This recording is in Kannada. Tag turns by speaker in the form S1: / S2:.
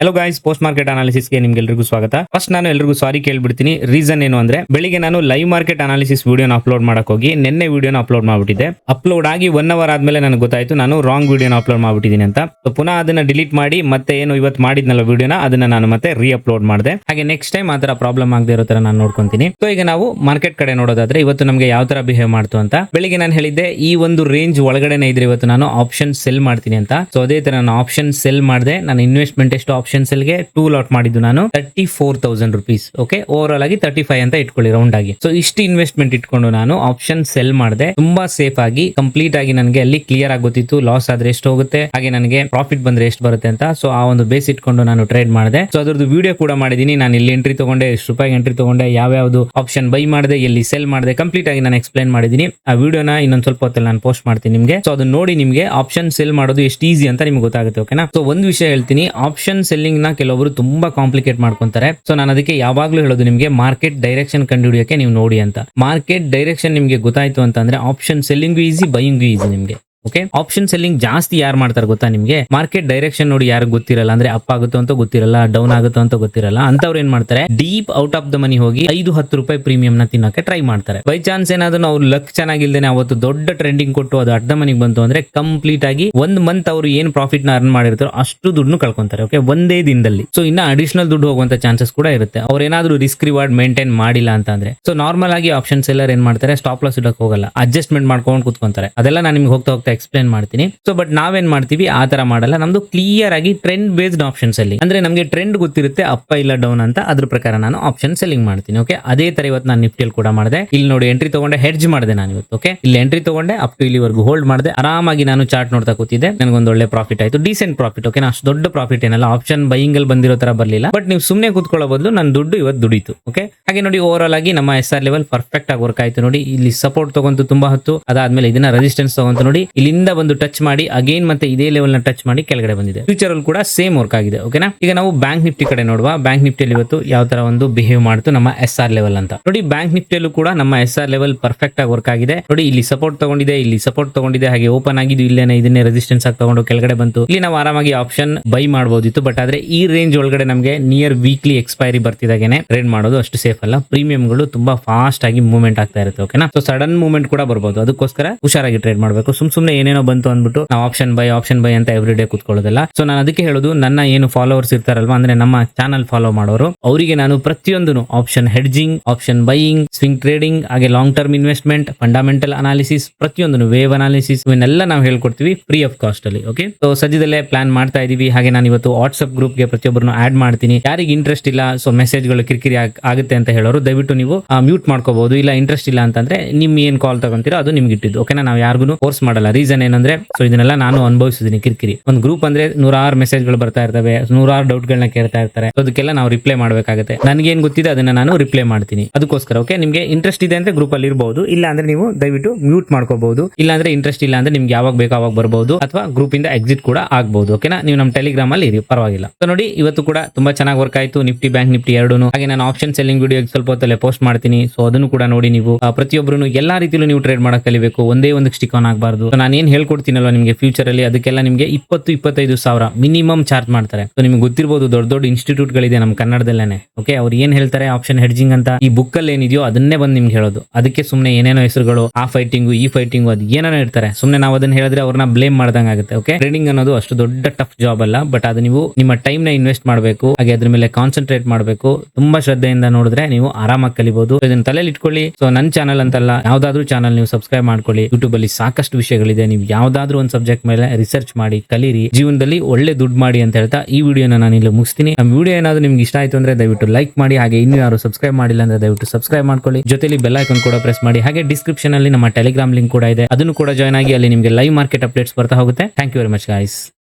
S1: ಹಲೋ ಗಾಯ್ಸ್ ಪೋಸ್ಟ್ ಮಾರ್ಕೆಟ್ ಅನಾಲಿಸಿಸ್ಗೆ ನಿಮ್ಗೆಲ್ರಿಗೂ ಸ್ವಾಗತ. ಫಸ್ಟ್ ನಾನು ಎಲ್ಲರಿಗೂ ಸಾರಿ ಕೇಳ್ಬಿಡ್ತೀನಿ. ರೀಸನ್ ಏನು ಅಂದ್ರೆ, ಬೆಳಿಗ್ಗೆ ನಾನು ಲೈವ್ ಮಾರ್ಕೆಟ್ ಅನಾಲಿಸಿಸ್ ವಿಡಿಯೋನ ಅಪ್ಲೋಡ್ ಮಾಡಕ್ ಹೋಗಿ ನಿನ್ನೆ ವಿಡಿಯೋನ ಅಪ್ಲೋಡ್ ಮಾಡ್ಬಿಟ್ಟಿದೆ ಅಪ್ಲೋಡ್ ಆಗಿ ಒನ್ ಅವರ್ ಆದ್ಮೇಲೆ ನನಗೆ ಗೊತ್ತಾಯ್ತು, ನಾನು ರಾಂಗ್ ವಿಡಿಯೋನ ಅಪ್ಲೋಡ್ ಮಾಡ್ಬಿಟ್ಟಿದ್ದೀನಿ ಅಂತ. ಪುನಃ ಅದನ್ನ ಡಿಲೀಟ್ ಮಾಡಿ, ಮತ್ತೆ ಏನು ಇವತ್ತು ಮಾಡಿದ್ನಲ್ಲ ವಿಡಿಯೋನ ಅದನ್ನ ನಾನು ಮತ್ತೆ ರೀ ಅಪ್ಲೋಡ್ ಮಾಡಿದೆ. ಹಾಗೆ ನೆಕ್ಸ್ಟ್ ಟೈಮ್ ಆ ತರ ಪ್ರಾಬ್ಲಮ್ ಆಗದೆ ಇರೋ ತರ ನಾನು ನೋಡ್ಕೊಂತೀನಿ. ಸೊ ಈಗ ನಾವು ಮಾರ್ಕೆಟ್ ಕಡೆ ನೋಡೋದಾದ್ರೆ, ಇವತ್ತು ನಮಗೆ ಯಾವ ತರ ಬಿಹೇವ್ ಮಾಡ್ತು ಅಂತ. ಬೆಳಿಗ್ಗೆ ನಾನು ಹೇಳಿದ್ದೆ, ಈ ಒಂದು ರೇಂಜ್ ಒಳಗಡೆನೆ ಇದ್ರೆ ಇವತ್ತು ನಾನು ಆಪ್ಷನ್ ಸೆಲ್ ಮಾಡ್ತೀನಿ ಅಂತ. ಸೊ ಅದೇ ತರ ನಾನು ಆಪ್ಷನ್ ಸೆಲ್ ಮಾಡಿದೆ. ನಾನು ಇನ್ವೆಸ್ಟ್ಮೆಂಟ್ ಎಷ್ಟು ಆಪ್ಷನ್ ಸೆಲ್ಗೆ ಟೂ ಲಾಟ್ ಮಾಡಿದ್ದು ನಾನು thirty four thousand rupees okay overall ಆಗಿ ತರ್ಟಿ ಫೈವ್ ಅಂತ ಇಟ್ಕೊಳ್ಳಿ ರೌಂಡ್ ಆಗಿ. ಸೊ ಇಷ್ಟು ಇನ್ವೆಸ್ಟ್ಮೆಂಟ್ ಇಟ್ಕೊಂಡು ನಾನು ಆಪ್ಷನ್ ಸೆಲ್ ಮಾಡಿದೆ. ತುಂಬಾ ಸೇಫ್ ಆಗಿ ಕಂಪ್ಲೀಟ್ ಆಗಿ ನನಗೆ ಅಲ್ಲಿ ಕ್ಲಿಯರ್ ಆಗುತ್ತಿತ್ತು ಗೊತ್ತಿತ್ತು ಲಾಸ್ ಆದ್ರೆ ಎಷ್ಟು ಹೋಗುತ್ತೆ? ಹಾಗೆ ನನಗೆ ಪ್ರಾಫಿಟ್ ಬಂದ್ರೆ ಎಷ್ಟು ಬರುತ್ತೆ ಅಂತ. ಸೊ ಆ ಒಂದು ಬೇಸ್ ಇಟ್ಕೊಂಡು ನಾನು ಟ್ರೇಡ್ ಮಾಡಿದೆ. ಸೊ ಅದ್ರದ್ದು ವಿಡಿಯೋ ಕೂಡ ಮಾಡಿದೀನಿ. ನಾನು ಇಲ್ಲಿ ಎಂಟ್ರಿ ತಗೊಂಡೆ ಎಷ್ಟು ರೂಪಾಯಿ ಎಂಟ್ರಿ ತಗೊಂಡೆ. ಯಾವ ಯಾವ್ಯಾವ್ದು ಆಪ್ಷನ್ ಬೈ ಮಾಡಿದೆ, ಎಲ್ಲಿ ಸೆಲ್ ಮಾಡಿದೆ ಕಂಪ್ಲೀಟ್ ಆಗಿ ನಾನು ಎಕ್ಸ್ಪ್ಲೈನ್ ಮಾಡಿದೀನಿ. ಆ ವಿಡಿಯೋನ ಇನ್ನೊಂದು ಸ್ವಲ್ಪ ಹೊತ್ತಲ್ಲಿ ನಾನು ಪೋಸ್ಟ್ ಮಾಡ್ತೀನಿ ನಿಮಗೆ. ಸೊ ಅದನ್ನ ನೋಡಿ ನಿಮಗೆ ಆಪ್ಷನ್ ಸೆಲ್ ಮಾಡೋದು ಎಷ್ಟು ಈಸಿ ಅಂತ ನಿಮ್ಗೆ ಗೊತ್ತಾಗುತ್ತೆ ಓಕೆನಾ ಸೊ ಒಂದು ವಿಷಯ ಹೇಳ್ತೀನಿ. ಆಪ್ಷನ್ ಸೆಲ್ಲಿಂಗ್ನ ಕೆಲವರು ತುಂಬಾ ಕಾಂಪ್ಲಿಕೇಟ್ ಮಾಡ್ಕೊಂತಾರೆ. ಸೊ ನಾನು ಅದಕ್ಕೆ ಯಾವಾಗ್ಲೂ ಹೇಳೋದು ನಿಮಗೆ ಮಾರ್ಕೆಟ್ ಡೈರೆಕ್ಷನ್ ಕಂಡುಹಿಡಿಯೋಕೆ ನೀವು ನೋಡಿ ಅಂತ. ಮಾರ್ಕೆಟ್ ಡೈರೆಕ್ಷನ್ ನಿಮಗೆ ಗೊತ್ತಾಯ್ತು ಅಂತಂದ್ರೆ option selling easy buying easy ನಿಮಗೆ. ಓಕೆ ಆಪ್ಷನ್ ಸೆಲ್ಲಿಂಗ್ ಜಾಸ್ತಿ ಯಾರು ಮಾಡ್ತಾರೆ ಗೊತ್ತಾ ನಿಮಗೆ? ಮಾರ್ಕೆಟ್ ಡೈರೆಕ್ಷನ್ ನೋಡಿ ಯಾರು ಗೊತ್ತಿರಲ್ಲ, ಅಂದ್ರೆ ಅಪ್ ಆಗುತ್ತೋ ಅಂತ ಗೊತ್ತಿರಲ್ಲ ಡೌನ್ ಆಗುತ್ತೋ ಅಂತ ಗೊತ್ತಿರಲ್ಲ, ಅಂತವ್ರು ಏನ್ ಮಾಡ್ತಾರೆ? Deep out of the money ಹೋಗಿ ಐದು ಹತ್ತು ರೂಪಾಯಿ ಪ್ರೀಮಿಯಂ ನ ತಿನ್ನೋಕೆ ಟ್ರೈ ಮಾಡ್ತಾರೆ. ಬೈ ಚಾನ್ಸ್ ಏನಾದ್ರು ಅವ್ರು ಲಕ್ ಚೆನ್ನಾಗಿಲ್ದೇನೆ ಅವತ್ತು ದೊಡ್ಡ ಟ್ರೆಂಡಿಂಗ್ ಕೊಟ್ಟು ಅದು ಅರ್ಧ ಮನಿಗೆ ಬಂತು ಅಂದ್ರೆ ಕಂಪ್ಲೀಟ್ ಆಗಿ ಒಂದ್ ಮಂತ್ ಅವರು ಏನ್ ಪ್ರಾಫಿಟ್ನ ಅರ್ನ್ ಮಾಡಿರ್ತಾರೋ ಅಷ್ಟು ದುಡ್ಡು ಕಳ್ಕೊಂತಾರೆ ಓಕೆ ಒಂದೇ ದಿನದಲ್ಲಿ. ಸೊ ಇನ್ನ ಅಡಿಷನಲ್ ದುಡ್ಡು ಹೋಗುವಂತ ಚಾನ್ಸಸ್ ಕೂಡ ಇರುತ್ತೆ. ಅವ್ರ ಏನಾದ್ರು ರಿಸ್ಕ್ ರಿವಾರ್ಡ್ ಮೇಂಟೈನ್ ಮಾಡಿಲ್ಲ ಅಂತ ಅಂದ್ರೆ ಸೊ ನಾರ್ಮಲ್ ಆಗಿ ಆಪ್ಷನ್ ಸೆಲ್ಲರ್ ಏನ್ ಮಾಡ್ತಾರೆ? ಸ್ಟಾಪ್ ಲಾಸ್ ಇಡಕ್ ಹೋಗಲ್ಲ. ಅಡ್ಜಸ್ಟ್ಮೆಂಟ್ ಮಾಡ್ಕೊಂಡು ಕುತ್ಕೊಂತಾರೆ. ಅದೆಲ್ಲ ನಾನು ನಿಮ್ಗೆ ಹೋಗ್ತಾ ಹೋಗ್ತಾ ಎಕ್ಸ್ಪ್ಲೇನ್ ಮಾಡ್ತೀನಿ. ಸೊ ಬಟ್ ನಾವೇನ್ ಮಾಡ್ತೀವಿ? ಆ ತರ ಮಾಡಲ್ಲ. ನಮ್ದು ಕ್ಲಿಯರ್ ಆಗಿ ಟ್ರೆಂಡ್ ಬೇಸ್ಡ್ ಆಪ್ಷನ್ಸ್ ಅಲ್ಲಿ. ಅಂದ್ರೆ ನಮಗೆ ಟ್ರೆಂಡ್ ಗೊತ್ತಿರುತ್ತೆ, ಅಪ್ಪ ಇಲ್ಲ ಡೌನ್ ಅಂತ. ಅದ್ರ ಪ್ರಕಾರ ನಾನು ಆಪ್ಷನ್ ಸೆಲ್ಲಿಂಗ್ ಮಾಡ್ತೀನಿ ಓಕೆ ಅದೇ ತರ ಇವತ್ತು ನಾನು ನಿಫ್ಟಿಯಲ್ಲಿ ಕೂಡ ಮಾಡಿದೆ. ಇಲ್ಲಿ ನೋಡಿ ಎಂಟ್ರಿ ತಗೊಂಡೆ ಹೆಡ್ಜ್ ಮಾಡಿದೆ ನಾನು ಇವತ್ತು ಓಕೆ ಇಲ್ಲಿ ಎಂಟ್ರಿ ತಗೊಂಡೆ ಅಪ್ ಟು ಇಲ್ಲಿವರೆಗೂ ಹೋಲ್ಡ್ ಮಾಡಿದೆ. ಆರಾಮಾಗಿ ನಾನು ಚಾರ್ಟ್ ನೋಡ್ತಾ ಕೂತಿದ್ದೆ. ನನಗೊಂದು ಒಳ್ಳೆ ಪ್ರಾಫಿಟ್ ಆಯ್ತು. ಡೀಸೆಂಟ್ ಪ್ರಾಫಿಟ್ ಓಕೆ ಅಷ್ಟು ದೊಡ್ಡ ಪ್ರಾಫಿಟ್ ಏನಲ್ಲ. ಆಪ್ಷನ್ ಬೈಯಿಂಗ್ ಅಲ್ಲಿ ಬಂದಿರೋ ತರ ಬರಲಿಲ್ಲ. ಬಟ್ ನೀವು ಸುಮ್ಮನೆ ಕೂತ್ಕೊಳ್ಳೋ ಬದಲು ನನ್ನ ದುಡ್ಡು ಇವತ್ತು ದುಡಿತು ಓಕೆ ಹಾಗೆ ನೋಡಿ ಓವರ್ ಆಲ್ ಆಗಿ ನಮ್ಮ ಎಸ್ ಆರ್ ಲೆವೆಲ್ ಪರ್ಫೆಕ್ಟ್ ಆಗಿ ವರ್ಕ್ ಆಯ್ತು ನೋಡಿ. ಇಲ್ಲಿ ಸಪೋರ್ಟ್ ತಗೊಂತು ತುಂಬಾ ಹೊತ್ತು. ಅದಾದ್ಮೇಲೆ ಇದನ್ನ ರೆಸಿಸ್ಟೆನ್ಸ್ ತಗೊಂತು ನೋಡಿ. ಇಲ್ಲಿಂದ ಬಂದು ಟಚ್ ಮಾಡಿ ಅಗೇನ್ ಮತ್ತೆ ಇದೇ ಲೆವೆಲ್ನ ಟಚ್ ಮಾಡಿ ಕೆಳಗಡೆ ಬಂದಿದೆ. ಫ್ಯೂಚರ್ ಅಲ್ಲಿ ಕೂಡ ಸೇಮ್ ವರ್ಕ್ ಆಗಿದೆ ಓಕೆನಾ ಈಗ ನಾವು ಬ್ಯಾಂಕ್ ನಿಫ್ಟಿ ಕಡೆ ನೋಡುವ. ಬ್ಯಾಂಕ್ ನಿಫ್ಟಿಯಲ್ಲಿ ಇವತ್ತು ಯಾವ ತರ ಒಂದು ಬಿಹೇವ್ ಮಾಡ್ತು ನಮ್ಮ ಎಸ್ ಆರ್ ಲೆವೆಲ್ ಅಂತ. ನೋಡಿ ಬ್ಯಾಂಕ್ ನಿಫ್ಟಿಯಲ್ಲೂ ಕೂಡ ನಮ್ಮ ಎಸ್ ಆರ್ ಲೆವೆಲ್ ಪರ್ಫೆಕ್ಟ್ ಆಗಿ ವರ್ಕ್ ಆಗಿದೆ. ನೋಡಿ, ಇಲ್ಲಿ ಸಪೋರ್ಟ್ ತಗೊಂಡಿದೆ, ಇಲ್ಲಿ ಸಪೋರ್ಟ್ ತಗೊಂಡಿದೆ, ಹಾಗೆ ಓಪನ್ ಆಗಿದ್ದು ಇಲ್ಲೇನೆ ಇದನ್ನೇ ರೆಸಿಸ್ಟೆನ್ಸ್ ಆಗಿ ತಗೊಂಡು ಕೆಳಗಡೆ ಬಂತು. ಇಲ್ಲಿ ನಾವು ಆರಾಮಾಗಿ ಆಪ್ಷನ್ ಬೈ ಮಾಡಬಹುದಿತ್ತು ಬಟ್ ಆದ್ರೆ ಈ ರೇಂಜ್ ಒಳಗಡೆ ನಮಗೆ ನಿಯರ್ ವೀಕ್ಲಿ ಎಕ್ಸ್ಪೈರಿ ಬರ್ತಿದಾಗೇನೆ ಟ್ರೇಡ್ ಮಾಡೋದು ಅಷ್ಟು ಸೇಫ್ ಅಲ್ಲ. ಪ್ರೀಮಿಯಂಗಳು ತುಂಬಾ ಫಾಸ್ಟ್ ಆಗಿ ಮೂವ್ಮೆಂಟ್ ಆಗ್ತಾ ಇರುತ್ತೆ ಓಕೆನಾ ಸೊ ಸಡನ್ ಮೂವ್ಮೆಂಟ್ ಕೂಡ ಬರಬಹುದು ಅದಕ್ಕೋಸ್ಕರ ಹುಷಾರಾಗಿ ಟ್ರೇಡ್ ಮಾಡಬೇಕು. ಸುಮ್ ಸುಮ್ನೆ ಏನೇನೋ ಬಂತು ಅಂದ್ಬಿಟ್ಟು ನಾವು ಆಪ್ಷನ್ ಬೈ ಆಪ್ಷನ್ ಬೈ ಅಂತ ಎವ್ರಿ ಡೇ ಕುತ್ಕೊಳ್ಳೋದಿಲ್ಲ. ಸೊ ನಾನು ಅದಕ್ಕೆ ಹೇಳೋದು, ನನ್ನ ಏನು ಫಾಲೋವರ್ಸ್ ಇರ್ತಾರಲ್ವ, ಅಂದ್ರೆ ನಮ್ಮ ಚಾನಲ್ ಫಾಲೋ ಮಾಡೋರು, ಅವರಿಗೆ ನಾನು ಪ್ರತಿಯೊಂದು option hedging option buying swing trading ಹಾಗೆ long term investment fundamental analysis ಪ್ರತಿಯೊಂದು ವೇವ್ ಅನಾಲಿಸಿಸ್ ಇವನ್ನೆಲ್ಲ ನಾವು ಹೇಳ್ಕೊಡ್ತೀವಿ ಫ್ರೀ ಆಫ್ ಕಾಸ್ಟ್ ಅಲ್ಲಿ ಓಕೆ ಸೊ ಸದ್ಯದಲ್ಲೇ ಪ್ಲಾನ್ ಮಾಡ್ತಾ ಇದೀವಿ. ಹಾಗೆ ನಾನು ಇವತ್ತು ವಾಟ್ಸ್ಆಪ್ ಗ್ರೂಪ್ಗೆ ಪ್ರತಿಯೊಬ್ಬರನ್ನು ಆಡ್ ಮಾಡ್ತೀನಿ. ಯಾರಿಗೆ ಇಂಟ್ರೆಸ್ಟ್ ಇಲ್ಲ ಸೊ ಮೆಸೇಜ್ಗಳು ಕಿರಿಕಿರಿ ಆಗ್- ಆಗುತ್ತೆ ಅಂತ ಹೇಳೋರು, ದಯವಿಟ್ಟು ನೀವು ಮ್ಯೂಟ್ ಮಾಡ್ಕೋಬಹುದು ಇಲ್ಲ ಇಂಟ್ರೆಸ್ಟ್ ಇಲ್ಲ ಅಂತಂದ್ರೆ ನಿಮ್ ಏನ್ ಕಾಲ್ ತಗೊಂತೀರೋ ಅದು ನಿಮ್ಗೆ ಇಟ್ಟಿದ್ದು ಓಕೆನಾ ನಾವು ಯಾರಿಗೂ ಫೋರ್ಸ್ ಮಾಡಲ್ಲ. ರೀಸನ್ ಏನಂದ್ರೆ ಸೊ ಇದನ್ನೆಲ್ಲ ನಾನು ಅನುಭವಿಸಿದೀನಿ ಕಿರಿಕಿರಿ. ಒಂದು ಗ್ರೂಪ್ ಅಂದ್ರೆ ನೂರಾರು ಮೆಸೇಜ್ಗಳು ಬರ್ತಾ ಇರ್ತವೆ, ನೂರಾರು ಡೌಟ್ಗಳನ್ನ ಕೇಳ್ತಾ ಇರ್ತಾರೆ. ಅದಕ್ಕೆಲ್ಲ ನಾವು ರಿಪ್ಲೈ ಮಾಡಬೇಕಾಗುತ್ತೆ. ನನಗೆ ಏನ್ ಗೊತ್ತಿದೆ, ಅದನ್ನ ನಾನು ರಿಪ್ಲೈ ಮಾಡ್ತೀನಿ. ಅದಕ್ಕೋಸ್ಕರ ಓಕೆ ನಿಮ್ಗೆ ಇಂಟ್ರೆಸ್ಟ್ ಇದೆ ಅಂದ್ರೆ ಗ್ರೂಪ್ ಅಲ್ಲಿ ಇರಬಹುದು ಇಲ್ಲ ಅಂದ್ರೆ ನೀವು ದಯವಿಟ್ಟು ಮ್ಯೂಟ್ ಮಾಡ್ಕೋಬಹುದು, ಇಲ್ಲ ಅಂದ್ರೆ ಇಂಟ್ರೆಸ್ಟ್ ಇಲ್ಲ ಅಂದ್ರೆ ನಿಮ್ಗೆ ಯಾವಾಗ ಬೇಕು ಅವಾಗ ಬರಬಹುದು ಅಥವಾ ಗ್ರೂಪ್ ಇಂದ ಎಕ್ಸಿಟ್ ಕೂಡ ಆಗಬಹುದು ಓಕೆನಾ ನೀವು ನಮ್ಮ ಟೆಲಿಗ್ರಾಮ್ ಅಲ್ಲಿ ಇರಿ, ಪರವಾಗಿಲ್ಲ. ಸೊ ನೋಡಿ, ಇವತ್ತು ಕೂಡ ತುಂಬಾ ಚೆನ್ನಾಗಿ ವರ್ಕ್ ಆಯ್ತು ನಿಫ್ಟಿ ಬ್ಯಾಂಕ್ ನಿಫ್ಟಿ ಎರಡೂ ಹಾಗೆ ನಾನು ಆಪ್ಷನ್ ಸೆಲ್ಲಿಂಗ್ ವಿಡಿಯೋ ಸ್ವಲ್ಪ ಹೊತ್ತಲ್ಲೇ ಪೋಸ್ಟ್ ಮಾಡ್ತೀನಿ. ಸೊ ಅದನ್ನು ಕೂಡ ನೋಡಿ ನೀವು. ಪ್ರತಿಯೊಬ್ಬರು ಎಲ್ಲಾ ರೀತಿಯಲ್ಲೂ ನೀವು ಟ್ರೇಡ್ ಮಾಡಕ್ ಕಲಿಬೇಕು. ಒಂದೇ ಒಂದು ಸ್ಟಿಕ್ ಆನ್ ಆಗಬಾರ್ದು ನಾನು ಏನ್ ಹೇಳ್ಕೊಡ್ತೀನಲ್ವ ನಿಮಗೆ ಫ್ಯೂಚರ್ ಅಲ್ಲಿ? ಅದಕ್ಕೆಲ್ಲ ನಿಮಗೆ ಇಪ್ಪತ್ತು, ಇಪ್ಪತ್ತೈದು ಸಾವಿರ ಮಿನಿಮಮ್ ಚಾರ್ಜ್ ಮಾಡ್ತಾರೆ. ಸೊ ನಿಮ್ಗೆ ಗೊತ್ತಿರಬಹುದು ದೊಡ್ಡ ದೊಡ್ಡ ಇನ್ಸ್ಟಿಟ್ಯೂಟ್ ಗಳಿದೆ ನಮ್ಮ ಕನ್ನಡದಲ್ಲೇ ಓಕೆ ಅವ್ರು ಏನು ಹೇಳ್ತಾರೆ? ಆಪ್ಷನ್ ಹೆಡ್ಜಿಂಗ್ ಅಂತ. ಈ ಬುಕ್ ಅಲ್ಲಿ ಏನಿದೆಯೋ ಅದನ್ನೇ ಬಂದು ನಿಮ್ಗೆ ಹೇಳೋದು. ಅದಕ್ಕೆ ಸುಮ್ಮನೆ ಏನೇನೋ ಹೆಸರುಗಳು, ಆ ಫೈಟಿಂಗು ಈ ಫೈಟಿಂಗು ಅದು ಏನೇನೋ ಇರ್ತಾರೆ ಸುಮ್ಮನೆ ನಾವು ಅದನ್ನ ಹೇಳಿದ್ರೆ ಅವ್ರನ್ನ ಬ್ಲೇಮ್ ಮಾಡ್ದಂಗೆ ಆಗುತ್ತೆ. ಓಕೆ ಟ್ರೇಡಿಂಗ್ ಅನ್ನೋದು ಅಷ್ಟು ದೊಡ್ಡ ಟಫ್ ಜಾಬ್ ಅಲ್ಲ ಬಟ್ ಅದು ನೀವು ನಿಮ್ಮ ಟೈಮ್ನ ಇನ್ವೆಸ್ಟ್ ಮಾಡಬೇಕು. ಹಾಗೆ ಅದ್ರ ಮೇಲೆ ಕಾನ್ಸಂಟ್ರೇಟ್ ಮಾಡಬೇಕು. ತುಂಬಾ ಶ್ರದ್ಧೆಯಿಂದ ನೋಡಿದ್ರೆ ನೀವು ಆರಾಮಾಗಿ ಕಲಿಬಹುದು ಇದನ್ನ ತಲೆಯಲ್ಲಿ ಇಟ್ಕೊಳ್ಳಿ. ಸೊ ನನ್ನ ಚಾನಲ್ ಅಂತಲ್ಲ, ಯಾವ್ದಾದ್ರು ಚಾನಲ್ ನೀವು ಸಬ್ಸ್ಕ್ರೈಬ್ ಮಾಡ್ಕೊಳ್ಳಿ. ಯೂಟ್ಯೂಬ್ ಅಲ್ಲಿ ಸಾಕಷ್ಟು ವಿಷಯಗಳಿದೆ. ನೀವು ಯಾವ್ದಾದ್ರು ಒಂದು ಸಬ್ಜೆಕ್ಟ್ ಮೇಲೆ ರಿಸರ್ಚ್ ಮಾಡಿ, ಕಲೀರಿ, ಜೀವನದಲ್ಲಿ ಒಳ್ಳೆ ದುಡ್ಡು ಮಾಡಿ ಅಂತ ಹೇಳ್ತಾ ಈ ವಿಡಿಯೋನ ನಾನು ಇಲ್ಲಿ ಮುಗಿಸ್ತೀನಿ. ನಮ್ಮ ವಿಡಿಯೋ ಏನಾದ್ರು ನಿಮ್ಗೆ ಇಷ್ಟ ಆಯ್ತು ಅಂದ್ರೆ ದಯವಿಟ್ಟು ಲೈಕ್ ಮಾಡಿ, ಹಾಗೆ ಇನ್ನೂ ಯಾರು ಸಬ್ಸ್ಕ್ರೈಬ್ ಮಾಡಿಲ್ಲ ಅಂದ್ರೆ ದಯವಿಟ್ಟು ಸಬ್ಸ್ಕ್ರೈಬ್ ಮಾಡ್ಕೊಳ್ಳಿ. ಜೊತೆಲಿ ಬೆಲ್ ಐಕನ್ ಕೂಡ ಪ್ರೆಸ್ ಮಾಡಿ, ಹಾಗೆ ಡಿಸ್ಕ್ರಿಪ್ಷನ್ ಅಲ್ಲಿ ನಮ್ಮ ಟೆಲಿಗ್ರಾಮ್ ಲಿಂಕ್ ಕೂಡ ಇದೆ. ಅದನ್ನು ಕೂಡ ಜಾಯ್ನ್ ಆಗಿ ಅಲ್ಲಿ ನಿಮಗೆ ಲೈವ್ ಮಾರ್ಕೆಟ್ ಅಪ್ಡೇಟ್ಸ್ ಬರ್ತಾ ಹೋಗುತ್ತೆ. Thank you very much guys